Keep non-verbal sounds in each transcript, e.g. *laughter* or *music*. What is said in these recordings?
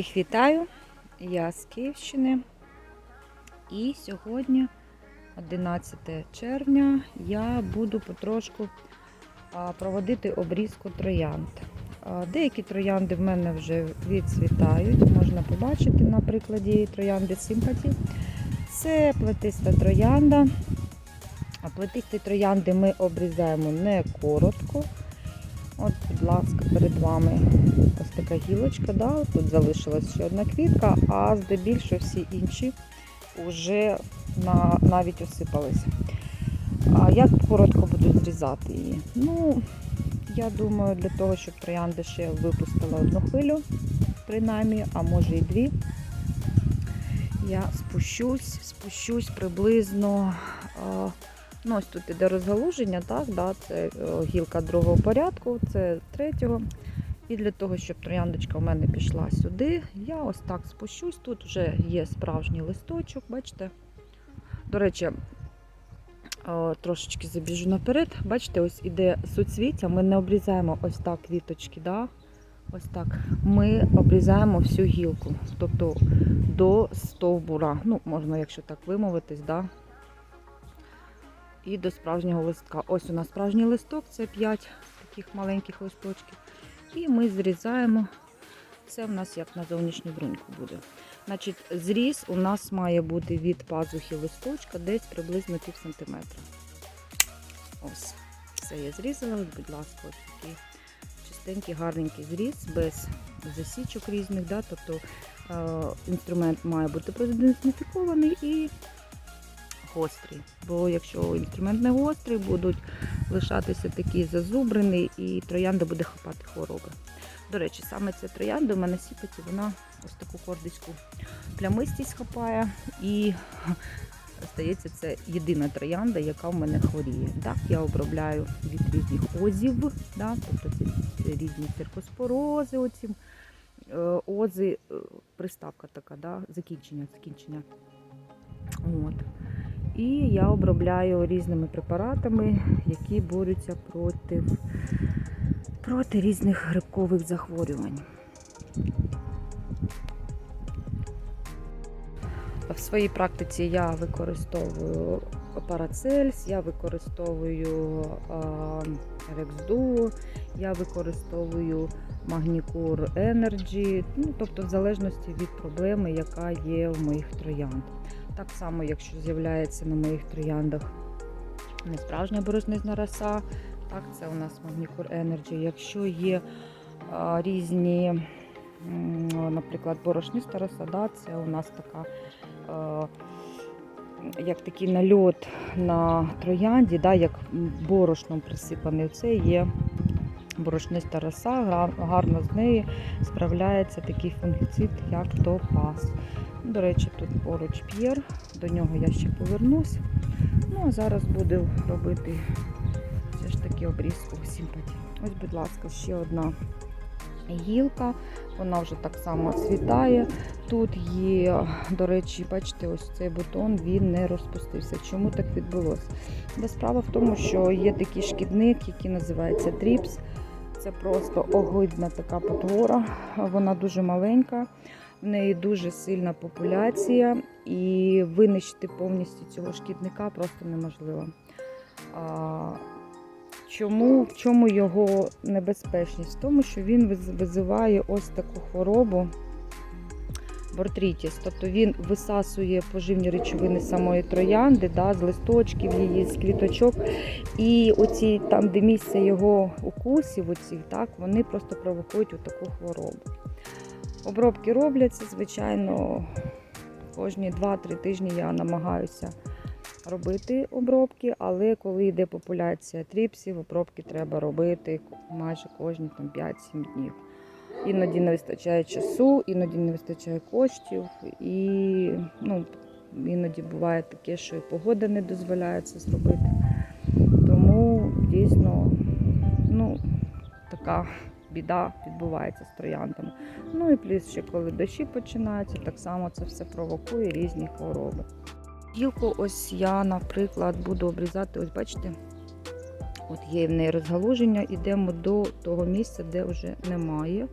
Всіх вітаю! Я з Київщини. І сьогодні, 11 червня, я буду потрошку проводити обрізку троянд. Деякі троянди в мене вже відцвітають. Можна побачити на прикладі троянди Sympathy. Це плетиста троянда. Плетисті троянди ми обрізаємо не коротко. От, будь ласка, перед вами така гілочка. Да? Тут залишилась ще одна квітка, а здебільшого всі інші вже на, навіть осипалися. А як коротко буду зрізати її? Ну, я думаю, для того, щоб троянда ще випустила одну хвилю, принаймні, а може і дві. Я спущусь, спущусь приблизно. Ну, ось тут іде розгалуження, так, да, це е, гілка другого порядку, це третього. І для того, щоб трояндочка у мене пішла сюди, я ось так спущусь. Тут вже є справжній листочок, бачите? До речі, трошечки забіжу наперед. Бачите, ось іде суцвіття. Ми не обрізаємо ось так квіточки. Да? Ось так. Ми обрізаємо всю гілку, тобто до стовбура. Ну, можна, якщо так вимовитись, да? і до справжнього листка. Ось у нас справжній листок, це 5 таких маленьких листочків. І ми зрізаємо. Це в нас як на зовнішню бруньку буде. Значить, зріз у нас має бути від пазухи листочка десь приблизно пів сантиметра. Ось, все я зрізала. Будь ласка, ось такий чистенький, гарненький зріз, без засічок різних. Да? Тобто е, інструмент має бути продезінфікований і гострий. Бо якщо інструмент не гострий, будуть лишатися такі зазубрені і троянда буде хапати хвороби. До речі, саме ця троянда у мене сіпаті, вона ось таку кордиську плямистість хапає. І здається, це єдина троянда, яка в мене хворіє. Так, я обробляю від різних озів, да, тобто це різні циркоспорози, оці е, ози, е, приставка така, да, закінчення, закінчення. От. І я обробляю різними препаратами, які борються проти, проти різних грибкових захворювань. В своїй практиці я використовую Парацельс, я використовую Рексду, я використовую Магнікур Energy, ну, тобто в залежності від проблеми, яка є в моїх троянд. Так само, якщо з'являється на моїх трояндах не справжня борознизна роса, так, це у нас Magnicure Energy. Якщо є а, різні, наприклад, борошниста роса, да, це у нас така, а, як такий нальот на троянді, да, як борошном присипаний, це є борошниста роса, гарно з неї справляється такий фунгіцид, як топаз. До речі, тут поруч п'єр, до нього я ще повернусь. Ну, а зараз буду робити все ж таки обрізку симпаті. Ось, будь ласка, ще одна гілка, вона вже так само цвітає. Тут є, до речі, бачите, ось цей бутон він не розпустився. Чому так відбулося? Де справа в тому, що є такий шкідник, який називається тріпс. Це просто огидна така потвора, вона дуже маленька. В неї дуже сильна популяція, і винищити повністю цього шкідника просто неможливо. Чому, в чому його небезпечність? В тому, що він виз- визиває ось таку хворобу бортритіс. Тобто він висасує поживні речовини самої троянди, да, з листочків її, з квіточок. І оці там, де місце його укусів, оцих, так, вони просто провокують таку хворобу. Обробки робляться, звичайно, кожні 2-3 тижні я намагаюся робити обробки, але коли йде популяція тріпсів, обробки треба робити майже кожні там, 5-7 днів. Іноді не вистачає часу, іноді не вистачає коштів, і ну, іноді буває таке, що і погода не дозволяє це зробити. Тому дійсно ну, така біда відбувається з трояндами. Ну і плюс ще коли дощі починаються, так само це все провокує різні хвороби. Гілку ось я, наприклад, буду обрізати, ось бачите, от є в неї розгалуження, йдемо до того місця, де вже немає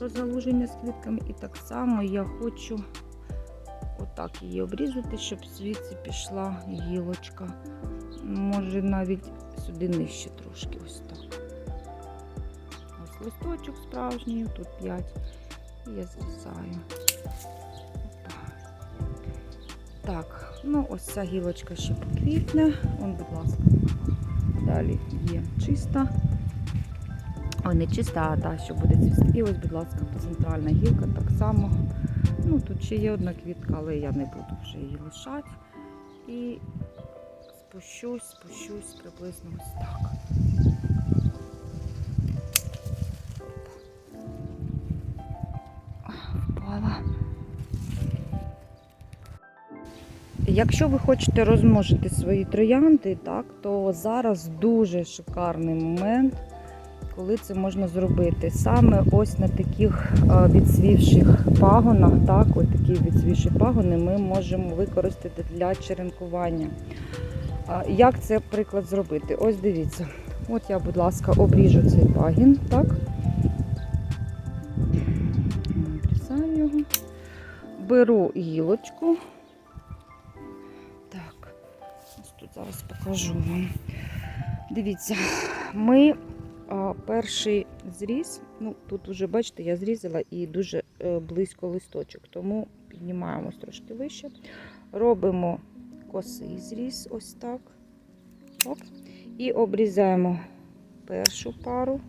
розгалуження з квітками. І так само я хочу отак її обрізати, щоб звідси пішла гілочка. Може навіть сюди нижче трошки ось так. Ось листочок справжній, тут 5. І я зрізаю. Так, ну ось ця гілочка ще поквітне. Вон, будь ласка. Далі є чиста. Ой, не чиста, а та, що буде цвісти. І ось, будь ласка, центральна гілка так само. Ну, тут ще є одна квітка, але я не буду вже її лишати. І спущусь, спущусь приблизно ось так. Якщо ви хочете розмножити свої троянди, так, то зараз дуже шикарний момент, коли це можна зробити. Саме ось на таких відсвівших пагонах, так, ось такі відсвівші пагони ми можемо використати для черенкування. Як це приклад зробити? Ось дивіться. От я, будь ласка, обріжу цей пагін, так? Обрізаю його. Беру гілочку. Зараз покажу вам. Дивіться, ми а, перший зріз, ну тут вже бачите, я зрізала і дуже е, близько листочок, тому піднімаємось трошки вище. Робимо косий зріз, ось так. Оп. І обрізаємо першу пару,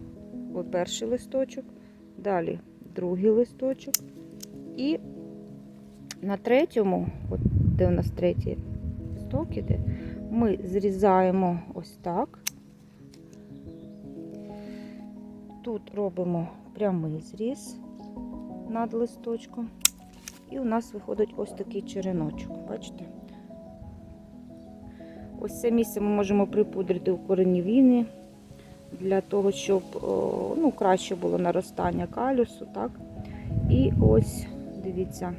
о, перший листочок, далі другий листочок. І на третьому, от де у нас третій листок іде, ми зрізаємо ось так. Тут робимо прямий зріз над листочком. І у нас виходить ось такий череночок. Бачите? Ось це місце ми можемо припудрити у коренівіни для того, щоб ну, краще було наростання калюсу. Так? І ось, дивіться,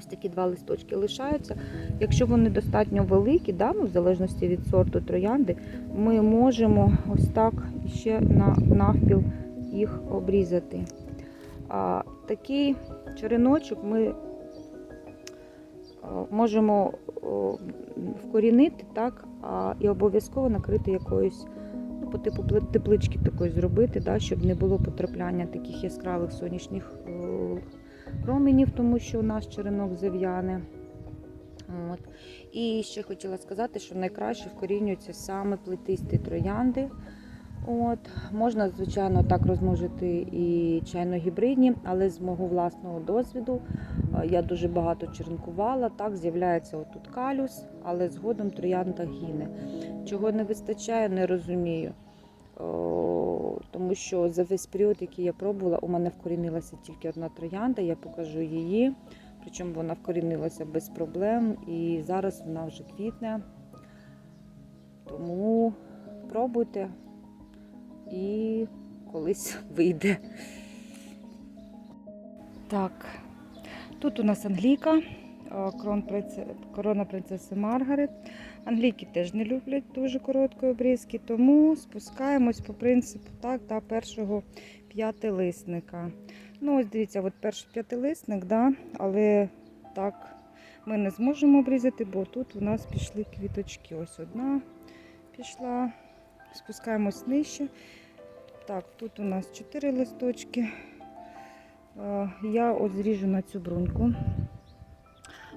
ось такі два листочки лишаються. Якщо вони достатньо великі, да, ну, в залежності від сорту троянди, ми можемо ось так ще на навпіл їх обрізати. А, Такий череночок ми можемо вкорінити так, а, і обов'язково накрити якоюсь, ну, по типу теплички такої зробити, да, щоб не було потрапляння таких яскравих сонячних променів, тому що наш черенок зав'яне. От. І ще хотіла сказати, що найкраще вкорінюються саме плетисті троянди. От. Можна, звичайно, так розмножити і чайно-гібридні, але з мого власного досвіду я дуже багато черенкувала. Так, з'являється отут калюс, але згодом троянда гине. Чого не вистачає, не розумію. О, тому що за весь період, який я пробувала, у мене вкорінилася тільки одна троянда, я покажу її. Причому вона вкорінилася без проблем і зараз вона вже квітне. Тому пробуйте і колись *laughs* вийде. Так, тут у нас англійка, корона принцеси Маргарет. Англійки теж не люблять дуже короткої обрізки, тому спускаємось по принципу так, до першого п'ятилисника. Ну, ось дивіться, от перший п'ятилисник, да, але так ми не зможемо обрізати, бо тут у нас пішли квіточки. Ось одна пішла, спускаємось нижче. Так, тут у нас 4 листочки. Я от зріжу на цю бруньку.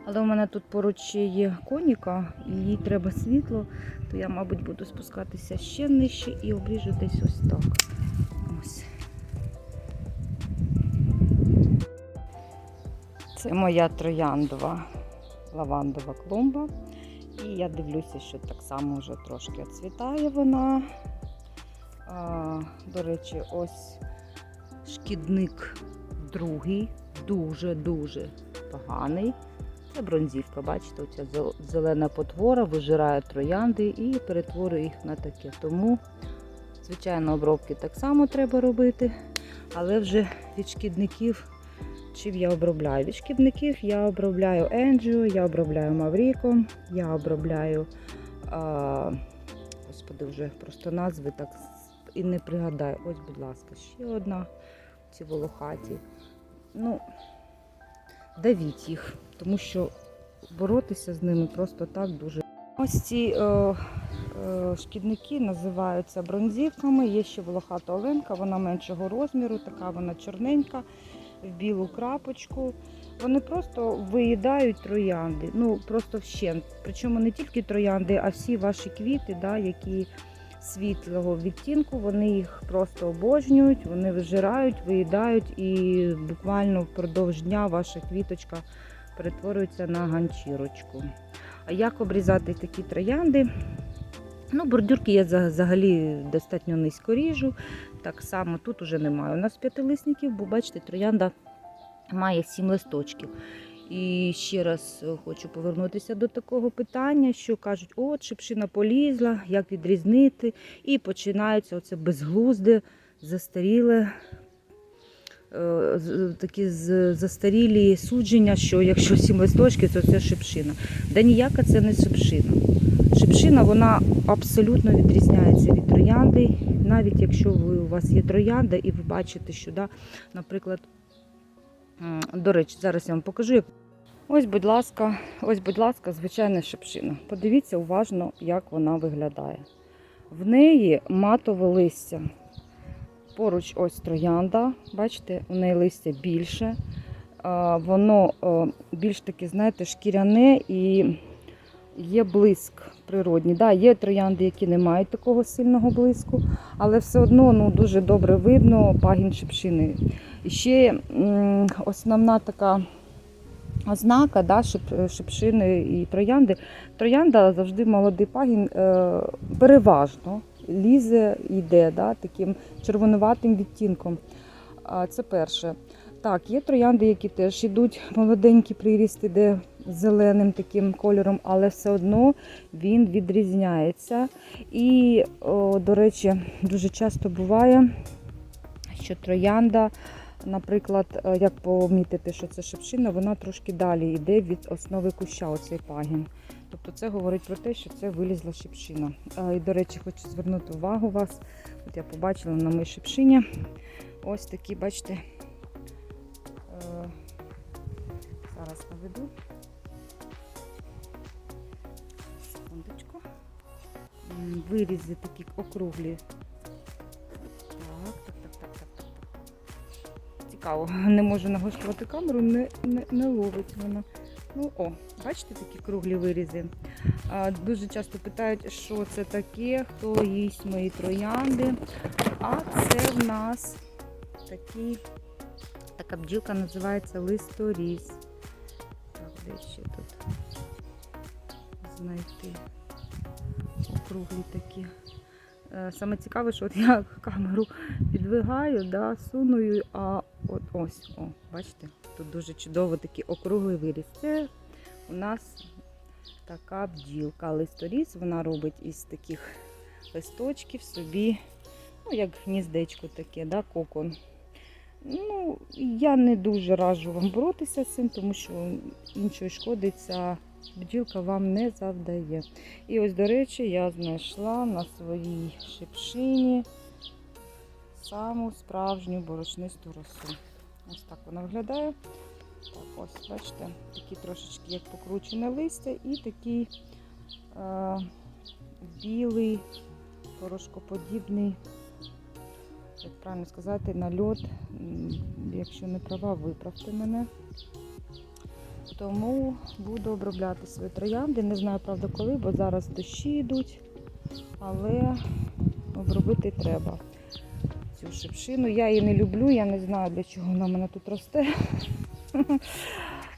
Але у мене тут поруч є коніка, і їй треба світло, то я, мабуть, буду спускатися ще нижче і обріжу десь ось так. Ось. Це моя трояндова лавандова клумба. І я дивлюся, що так само вже трошки оцвітає вона. А, До речі, ось шкідник другий, дуже-дуже поганий. Це бронзівка, бачите, оця зелена потвора вижирає троянди і перетворює їх на таке. Тому, звичайно, обробки так само треба робити, але вже від шкідників чим я обробляю? Від шкідників я обробляю Енджіо, я обробляю Мавріком, я обробляю, а, господи, вже просто назви так і не пригадаю. Ось, будь ласка, ще одна ці волохаті. Ну, давіть їх, тому що боротися з ними просто так дуже. Ось ці е, е, шкідники називаються бронзівками. Є ще волохата оленка, вона меншого розміру, така вона чорненька, в білу крапочку. Вони просто виїдають троянди, ну просто вщент. Причому не тільки троянди, а всі ваші квіти, да, які світлого відтінку, вони їх просто обожнюють, вони вижирають, виїдають і буквально впродовж дня ваша квіточка перетворюється на ганчірочку. А як обрізати такі троянди? Ну, бордюрки я взагалі достатньо низько ріжу. Так само тут уже немає. У нас п'ятилисників, бо бачите, троянда має сім листочків. І ще раз е, хочу повернутися до такого питання, що кажуть, от шипшина полізла, як відрізнити. І починається оце безглузде, застаріле, такі застарілі судження, що якщо сім листочків, то це шипшина. Да ніяка це не шипшина. Шипшина вона абсолютно відрізняється від троянди, навіть якщо ви, у вас є троянда і ви бачите, що, да, наприклад, до речі, зараз я вам покажу. Ось, будь ласка, ось, будь ласка, звичайна шипшина. Подивіться уважно, як вона виглядає. В неї матове листя. Поруч ось троянда, бачите, у неї листя більше. Воно більш таке, знаєте, шкіряне і є блиск природній. Да, є троянди, які не мають такого сильного блиску, але все одно ну, дуже добре видно пагін шипшини. І ще основна така ознака да, шип- шипшини і троянди. Троянда завжди молодий пагін е, переважно лізе йде да, таким червонуватим відтінком. Це перше. Так, є троянди, які теж йдуть молоденькі приріст іде зеленим таким кольором, але все одно він відрізняється. І, о, до речі, дуже часто буває, що троянда, наприклад, е, як помітити, що це шипшина, вона трошки далі йде від основи куща, оцей пагін. Тобто це говорить про те, що це вилізла шипшина. І, до речі, хочу звернути увагу вас. От я побачила на моїй шипшині. Ось такі, бачите, е, зараз наведу. Секундочку. Вирізи такі округлі. Так, так, так, так, так. Цікаво, не можу нагострити камеру, не, не, не ловить вона. Ну, о, бачите такі круглі вирізи. А, дуже часто питають, що це таке, хто їсть мої троянди. А це в нас такий, така бджілка називається листоріз. Так, де ще тут знайти округлі такі. Е, Саме цікаве, що от я *laughs* камеру підвигаю, да, суною, а от ось, о, бачите, тут дуже чудово такий округлий виріс. Це у нас така бджілка. Листоріз вона робить із таких листочків собі, ну, як гніздечко таке, да, кокон. Ну, я не дуже раджу вам боротися з цим, тому що іншої шкоди ця бджілка вам не завдає. І ось, до речі, я знайшла на своїй шипшині саму справжню борошнисту росу. Ось так вона виглядає. Так, ось, бачите, такі трошечки як покручене листя і такий е, білий, порошкоподібний, як правильно сказати, нальот. Якщо не права, виправте мене. Тому буду обробляти свої троянди. Не знаю, правда, коли, бо зараз дощі йдуть, але обробити треба цю шипшину. Я її не люблю, я не знаю, для чого вона мене тут росте.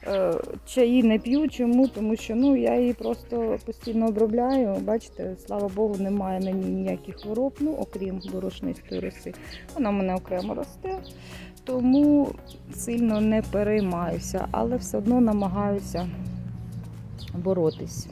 Е, Чаї не п'ю. Чому? Тому що ну, я її просто постійно обробляю. Бачите, слава Богу, немає на ній ніяких хвороб, ну, окрім борошнистої роси. Вона в мене окремо росте. Тому сильно не переймаюся, але все одно намагаюся боротись.